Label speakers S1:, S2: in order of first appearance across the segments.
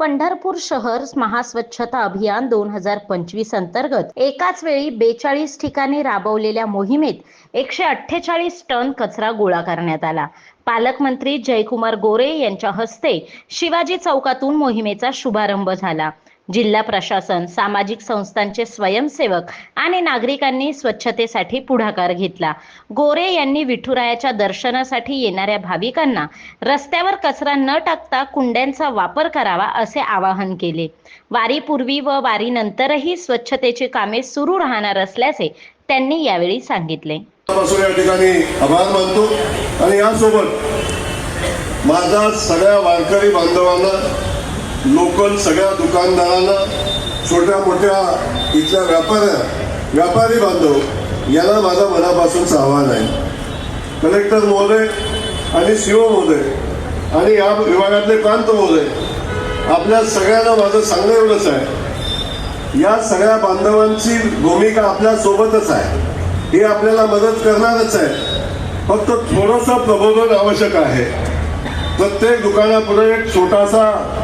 S1: पंढरपूर शहर महास्वच्छता अभियान दोन हजार पंचवीस अंतर्गत एकाच वेळी बेचाळीस ठिकाणी राबवलेल्या मोहिमेत एकशे अठ्ठेचाळीस टन कचरा गोळा करण्यात आला. पालकमंत्री जयकुमार गोरे यांच्या हस्ते शिवाजी चौकातून मोहिमेचा शुभारंभ झाला. जिल्हा प्रशासन सामाजिक संस्थांचे स्वयंसेवक आणि नागरिकांनी स्वच्छतेसाठी पुढाकार घेतला. गोरे यांनी विठुरायाच्या दर्शनासाठी येणाऱ्या भाविकांना रस्त्यावर कचरा न टाकता कुंड्यांचा वापर करावा असे आवाहन केले. वारीपूर्वी व वारीनंतरही स्वच्छतेची कामे सुरू राहणार असल्याचे त्यांनी यावेळी सांगितले.
S2: या ठिकाणी आभार मानतो आणि यासोबत माझा सगळ्या वारकरी बांधवांना लोकल सगळ्या दुकानदारांना छोट्या मोठ्या इथल्या व्यापाऱ्या व्यापारी बांधव याला माझं मनापासून आव्हान आहे. कलेक्टर महोदय आणि सीओ महोदय आणि या विभागातले प्रांत महोदय आपल्या सगळ्यांना माझं सांगणं एवढंच आहे. या सगळ्या बांधवांची भूमिका आपल्या सोबतच आहे. हे आपल्याला मदत करणारच आहे. फक्त थोडंसं प्रबोधन आवश्यक आहे. प्रत्येक दुकानापुढे एक छोटासा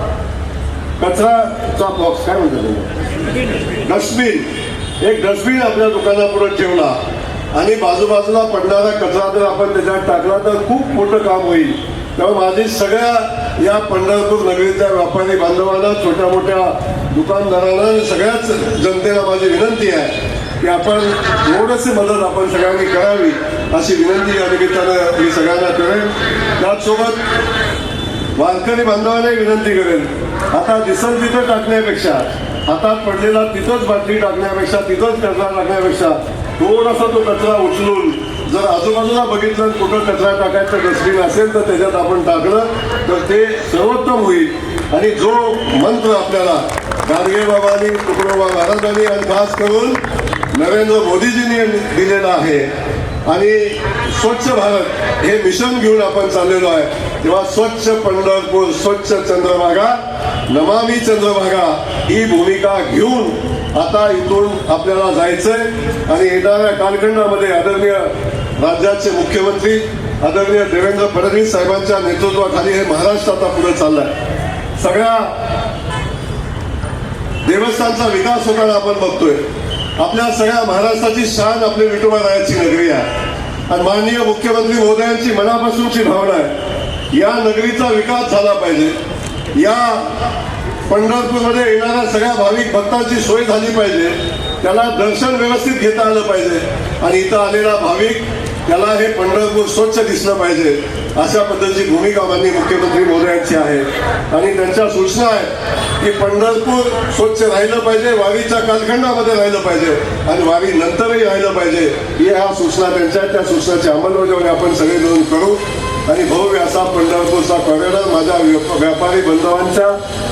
S2: कचराचा बॉक्स काय म्हणतात डस्टबिन. एक डस्टबिन आपल्या दुकानापुढे ठेवला. आणि बाजूबाजूला पडणारा कचरा जर आपण त्याच्यात टाकला तर खूप मोठं काम होईल. तेव्हा माझी सगळ्या या पंढरपूर नगरीच्या व्यापारी बांधवांना छोट्या मोठ्या दुकानदारांना आणि सगळ्याच जनतेला माझी विनंती आहे की आपण थोडीशी मदत आपण सगळ्यांनी करावी अशी विनंती या निमित्तानं मी सगळ्यांना करेन. त्याचसोबत वारकरी बांधवांनाही विनंती करेन आता दिसल तिथं टाकण्यापेक्षा हातात पडलेला तिथंच बाटली टाकण्यापेक्षा तिथंच कचरा टाकण्यापेक्षा थोडासा तो कचरा उचलून जर आजूबाजूला बघितलं कुठं कचरा टाकायचं डस्टबिन असेल तर त्याच्यात आपण टाकलं तर ते सर्वोत्तम होईल. आणि जो मंत्र आपल्याला गाडगे बाबांनी तुकडोबा महाराजांनी आणि खास करून नरेंद्र मोदीजींनी दिलेला आहे. आणि स्वच्छ भारत हे मिशन घेऊन आपण चाललेलो आहे. तेव्हा स्वच्छ पंढरपूर स्वच्छ चंद्रभागा नमामी चंद्रभागा ही भूमिका घेऊन आता इथून आपल्याला जायचंय. आणि येणाऱ्या कालखंडामध्ये आदरणीय राज्याचे मुख्यमंत्री आदरणीय देवेंद्र फडणवीस साहेबांच्या नेतृत्वाखाली हे महाराष्ट्र आता पुढे चाललंय. सगळ्या देवस्थानचा विकास होताना आपण बघतोय. आपल्या सगळ्या महाराष्ट्राची शान आपली विठोबा नगरी आहे. आणि माननीय मुख्यमंत्री महोदयांची मनापासूनची भावना आहे. या नगरीचा विकास झाला पाहिजे. या पंढरपूरमध्ये येणाऱ्या सगळ्या भाविक भक्तांची सोय झाली पाहिजे. त्याला दर्शन व्यवस्थित घेता आलं पाहिजे. आणि इथं आलेला भाविक त्याला हे पंढरपूर स्वच्छ दिसलं पाहिजे. अशा पद्धतीची भूमिका माननीय मुख्यमंत्री मोदयांची आहे. आणि त्यांच्या सूचना आहेत की पंढरपूर स्वच्छ राहिलं पाहिजे वारीच्या कालखंडामध्ये राहिलं पाहिजे आणि वारी नंतरही राहिलं पाहिजे. ही ह्या सूचना त्यांच्या त्या सूचनाची अंमलबजावणी आपण सगळे मिळून करू. आणि भव्य असा पंढरपूरचा कॉरिडॉर माझ्या व्यापारी बांधवांच्या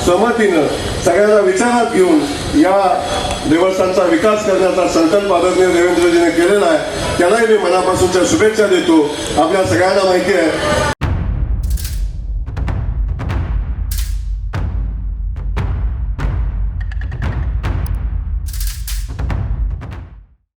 S2: सहमतीनं सगळ्यांना विचारात घेऊन या देवस्थानचा विकास करण्याचा संकल्प आदरणीय देवेंद्रजीने केलेला आहे. त्यालाही मी मनापासूनच्या शुभेच्छा देतो. आपल्या सगळ्यांना माहिती आहे.